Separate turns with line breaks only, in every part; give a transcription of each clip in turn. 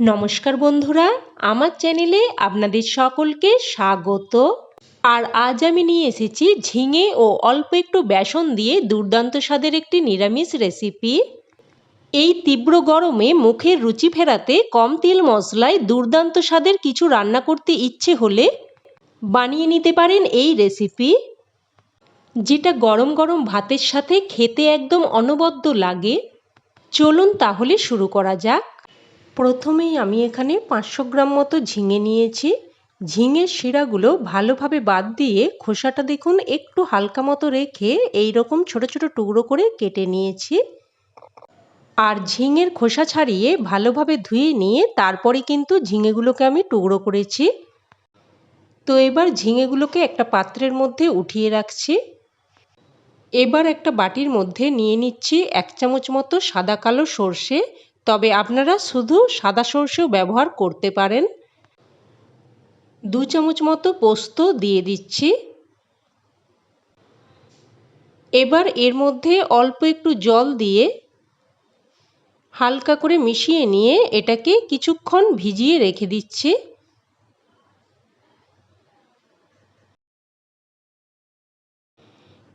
নমস্কার বন্ধুরা, আমার চ্যানেলে আপনাদের সকলকে স্বাগত। আর আজ আমি নিয়ে এসেছি ঝিঙে ও অল্প একটু বেসন দিয়ে দুর্দান্ত স্বাদের একটি নিরামিষ রেসিপি। এই তীব্র গরমে মুখের রুচি ফেরাতে কম তেল মশলায় দুর্দান্ত স্বাদের কিছু রান্না করতে ইচ্ছে হলে বানিয়ে নিতে পারেন এই রেসিপি। যেটা গরম গরম ভাতের সাথে খেতে একদম অনবদ্য লাগে। চলুন তাহলে শুরু করা যাক। প্রথমেই আমি এখানে পাঁচশো গ্রাম মতো ঝিঙে নিয়েছি। ঝিঙের শিরাগুলো ভালোভাবে বাদ দিয়ে খোসাটা দেখুন একটু হালকা মতো রেখে এই রকম ছোট ছোট টুকরো করে কেটে নিয়েছি। আর ঝিঙের খোসা ছাড়িয়ে ভালোভাবে ধুয়ে নিয়ে তারপরে কিন্তু ঝিঙেগুলোকে আমি টুকরো করেছি। তো এবার ঝিঙেগুলোকে একটা পাত্রের মধ্যে উঠিয়ে রাখছি। এবার একটা বাটির মধ্যে নিয়ে নিচ্ছি এক চামচ মতো সাদা কালো সর্ষে তবে আপনারা শুধু সাদা সর্ষেও ব্যবহার করতে পারেন। দু চামচ মতো পোস্ত দিয়ে দিচ্ছি। এবার এর মধ্যে অল্প একটু জল দিয়ে হালকা করে মিশিয়ে নিয়ে এটাকে কিছুক্ষণ ভিজিয়ে রেখে দিচ্ছি।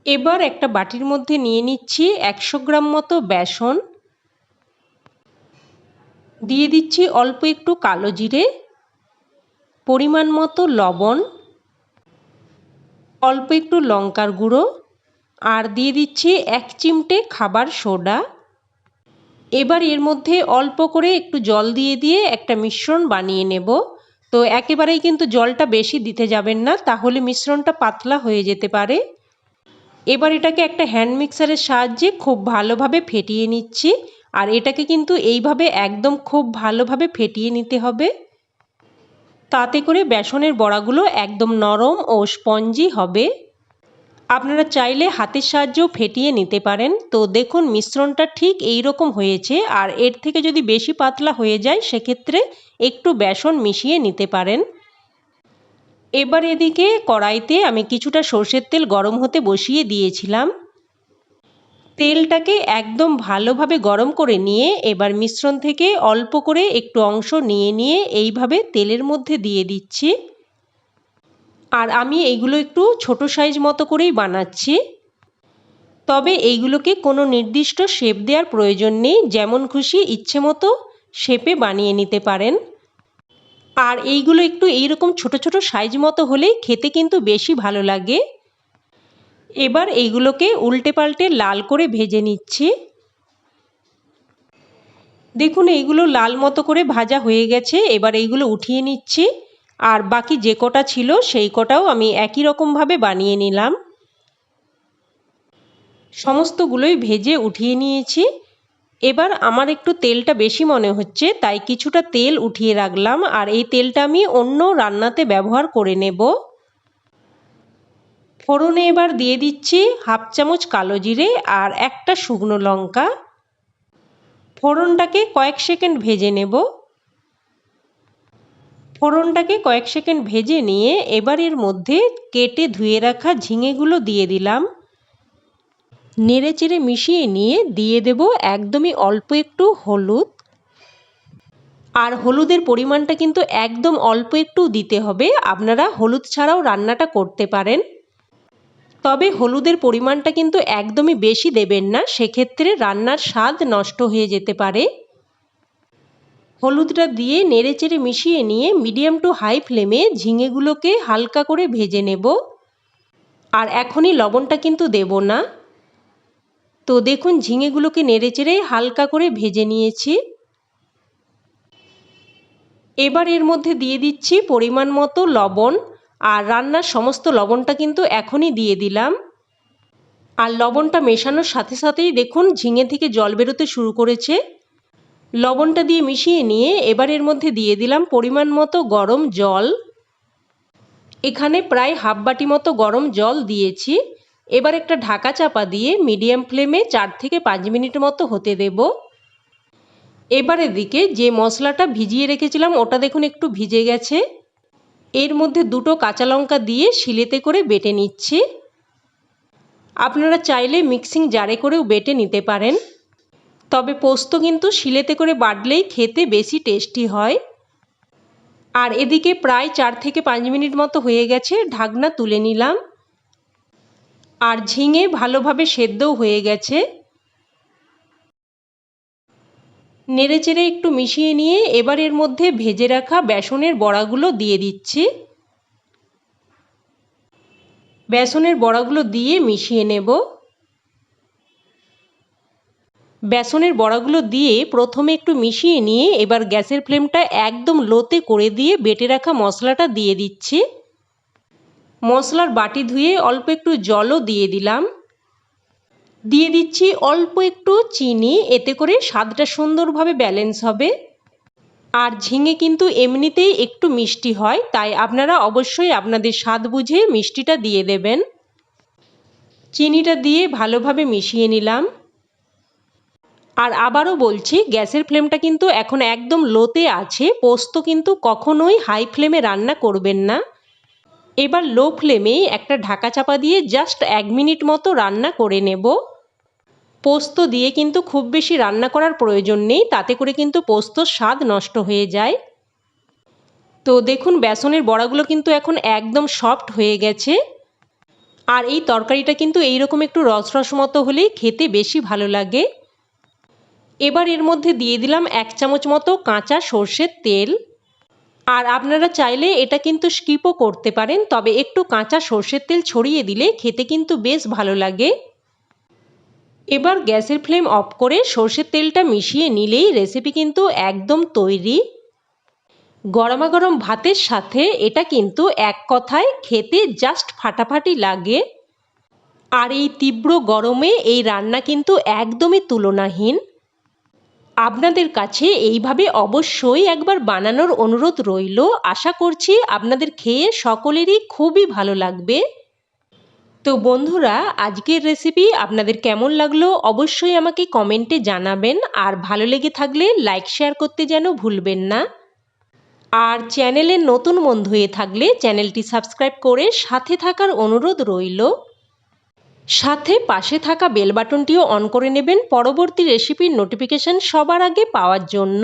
এবার একটা বাটির মধ্যে নিয়ে নিচ্ছি একশো গ্রাম মতো বেসন। দিয়ে দিচ্ছি অল্প একটু কালো জিরে, পরিমাণ মতো লবণ, অল্প একটু লঙ্কার গুঁড়ো, আর দিয়ে দিচ্ছি এক চিমটে খাবার সোডা। এবার এর মধ্যে অল্প করে একটু জল দিয়ে দিয়ে একটা মিশ্রণ বানিয়ে নেব। তো একেবারেই কিন্তু জলটা বেশি দিতে যাবেন না, তাহলে মিশ্রণটা পাতলা হয়ে যেতে পারে। এবার এটাকে একটা হ্যান্ড মিক্সারের সাহায্যে খুব ভালোভাবে ফেটিয়ে নিচ্ছি। আর এটাকে কিন্তু এইভাবে একদম খুব ভালোভাবে ফেটিয়ে নিতে হবে। তাতে করে বেসনের বড়াগুলো একদম নরম ও স্পঞ্জি হবে। আপনারা চাইলে হাতের সাহায্যেও ফেটিয়ে নিতে পারেন। তো দেখুন, মিশ্রণটা ঠিক এই রকম হয়েছে আর এর থেকে যদি বেশি পাতলা হয়ে যায়, সেক্ষেত্রে একটু বেসন মিশিয়ে নিতে পারেন। এবার এদিকে কড়াইতে আমি কিছুটা সর্ষের তেল গরম হতে বসিয়ে দিয়েছিলাম। তেলটাকে একদম ভালোভাবে গরম করে নিয়ে এবার মিশ্রণ থেকে অল্প করে একটু অংশ নিয়ে নিয়ে এইভাবে তেলের মধ্যে দিয়ে দিচ্ছি। আর আমি এইগুলো একটু ছোট সাইজ মতো করেই বানাচ্ছি। তবে এইগুলোকে কোনো নির্দিষ্ট শেপ দেওয়ার প্রয়োজন নেই, যেমন খুশি ইচ্ছে মতো শেপে বানিয়ে নিতে পারেন। আর এইগুলো একটু এইরকম ছোট ছোট সাইজ মতো হলেই খেতে কিন্তু বেশি ভালো লাগে। এবার এইগুলোকে উল্টে পাল্টে লাল করে ভেজে নিচ্ছি। দেখুন, এইগুলো লাল মতো করে ভাজা হয়ে গেছে, এবার এইগুলো উঠিয়ে নিচ্ছি। আর বাকি যে কটা ছিল, সেই কটাও আমি একই রকমভাবে বানিয়ে নিলাম। সমস্তগুলোই ভেজে উঠিয়ে নিয়েছি। এবার আমার একটু তেলটা বেশি মনে হচ্ছে, তাই কিছুটা তেল উঠিয়ে রাখলাম। আর এই তেলটা আমি অন্য রান্নাতে ব্যবহার করে নেব। ফোড়নে এবার দিয়ে দিচ্ছি হাফ চামচ কালো জিরে আর একটা শুকনো লঙ্কা। ফোড়নটাকে কয়েক সেকেন্ড ভেজে নেব। ফোড়নটাকে কয়েক সেকেন্ড ভেজে নিয়ে এবার এর মধ্যে কেটে ধুয়ে রাখা ঝিঙেগুলো দিয়ে দিলাম। নেড়ে চেড়ে মিশিয়ে নিয়ে দিয়ে দেব একদমই অল্প একটু হলুদ। আর হলুদের পরিমাণটা কিন্তু একদম অল্প একটু দিতে হবে। আপনারা হলুদ ছাড়াও রান্নাটা করতে পারেন। তবে হলুদের পরিমাণটা কিন্তু একদমই বেশি দেবেন না, সেক্ষেত্রে রান্নার স্বাদ নষ্ট হয়ে যেতে পারে। হলুদটা দিয়ে নেড়ে চেড়ে মিশিয়ে নিয়ে মিডিয়াম টু হাই ফ্লেমে ঝিঙেগুলোকে হালকা করে ভেজে নেব। আর এখনই লবণটা কিন্তু দেব না। তো দেখুন, ঝিঙেগুলোকে নেড়ে চেড়ে হালকা করে ভেজে নিয়েছি। এবার এর মধ্যে দিয়ে দিচ্ছি পরিমাণ মতো লবণ। আর রান্নার সমস্ত লবণটা কিন্তু এখনই দিয়ে দিলাম। আর লবণটা মেশানোর সাথে সাথেই দেখুন ঝিঙে থেকে জল বেরোতে শুরু করেছে। লবণটা দিয়ে মিশিয়ে নিয়ে এবার এর মধ্যে দিয়ে দিলাম পরিমাণ মতো গরম জল। এখানে প্রায় হাফ বাটি মতো গরম জল দিয়েছি। এবার একটা ঢাকা চাপা দিয়ে মিডিয়াম ফ্লেমে চার থেকে পাঁচ মিনিট মতো হতে দেব। এবার এদিকে যে মশলাটা ভিজিয়ে রেখেছিলাম ওটা দেখুন একটু ভিজে গেছে। এর মধ্যে দুটো কাঁচা লঙ্কা দিয়ে শিলেতে করে বেটে নিচ্ছি। আপনারা চাইলে মিক্সিং জারে করেও বেটে নিতে পারেন। তবে পোস্ত কিন্তু শিলেতে করে বাটলেই খেতে বেশি টেস্টি হয়। আর এদিকে প্রায় চার থেকে পাঁচ মিনিট মতো হয়ে গেছে, ঢাকনা তুলে নিলাম। আর ঝিঙে ভালোভাবে সেদ্ধও হয়ে গেছে। নেড়েচেড়ে একটু মিশিয়ে নিয়ে এবার এর মধ্যে ভেজে রাখা বেসনের বড়াগুলো দিয়ে দিচ্ছি। বেসনের বড়াগুলো দিয়ে মিশিয়ে নেব। বেসনের বড়াগুলো দিয়ে প্রথমে একটু মিশিয়ে নিয়ে এবার গ্যাসের ফ্লেমটা একদম লোতে করে দিয়ে বেটে রাখা মশলাটা দিয়ে দিচ্ছি। মশলার বাটি ধুয়ে অল্প একটু জলও দিয়ে দিলাম। দিয়ে দিচ্ছি অল্প একটু চিনি, এতে করে স্বাদটা সুন্দরভাবে ব্যালেন্স হবে। আর ঝিঙে কিন্তু এমনিতেই একটু মিষ্টি হয়, তাই আপনারা অবশ্যই আপনাদের স্বাদ বুঝে মিষ্টিটা দিয়ে দেবেন। চিনিটা দিয়ে ভালোভাবে মিশিয়ে নিলাম। আর আবারও বলছি, গ্যাসের ফ্লেমটা কিন্তু এখন একদম লোতে আছে, পোস্ত কিন্তু কখনোই হাই ফ্লেমে রান্না করবেন না। এবার লো ফ্লেমে একটা ঢাকা চাপা দিয়ে জাস্ট এক মিনিট মতো রান্না করে নেব। পোস্ত দিয়ে কিন্তু খুব বেশি রান্না করার প্রয়োজন নেই, তাতে করে কিন্তু পোস্তর স্বাদ নষ্ট হয়ে যায়। তো দেখুন, বেসনের বড়াগুলো কিন্তু এখন একদম সফট হয়ে গেছে। আর এই তরকারিটা কিন্তু এইরকম একটু রস রস মতো হলেই খেতে বেশি ভালো লাগে। এবার এর মধ্যে দিয়ে দিলাম এক চামচ মতো কাঁচা সর্ষের তেল। আর আপনারা চাইলে এটা কিন্তু স্কিপও করতে পারেন, তবে একটু কাঁচা সর্ষের তেল ছড়িয়ে দিলে খেতে কিন্তু বেশ ভালো লাগে। এবার গ্যাসের ফ্লেম অফ করে সর্ষের তেলটা মিশিয়ে নিলেই রেসিপি কিন্তু একদম তৈরি। গরমা গরম ভাতের সাথে এটা কিন্তু এক কথায় খেতে জাস্ট ফাটাফাটি লাগে। আর এই তীব্র গরমে এই রান্না কিন্তু একদমই তুলনাহীন। আপনাদের কাছে এইভাবে অবশ্যই একবার বানানোর অনুরোধ রইল। আশা করছি আপনাদের খেয়ে সকলেরই খুবই ভালো লাগবে। তো বন্ধুরা, আজকের রেসিপি আপনাদের কেমন লাগল অবশ্যই আমাকে কমেন্টে জানাবেন। আর ভালো লেগে থাকলে লাইক শেয়ার করতে যেন ভুলবেন না। আর চ্যানেলের নতুন বন্ধু হয়ে থাকলে চ্যানেলটি সাবস্ক্রাইব করে সাথে থাকার অনুরোধ রইল। সাথে পাশে থাকা বেল বাটনটিও অন করে নেবেন পরবর্তী রেসিপির নোটিফিকেশান সবার আগে পাওয়ার জন্য।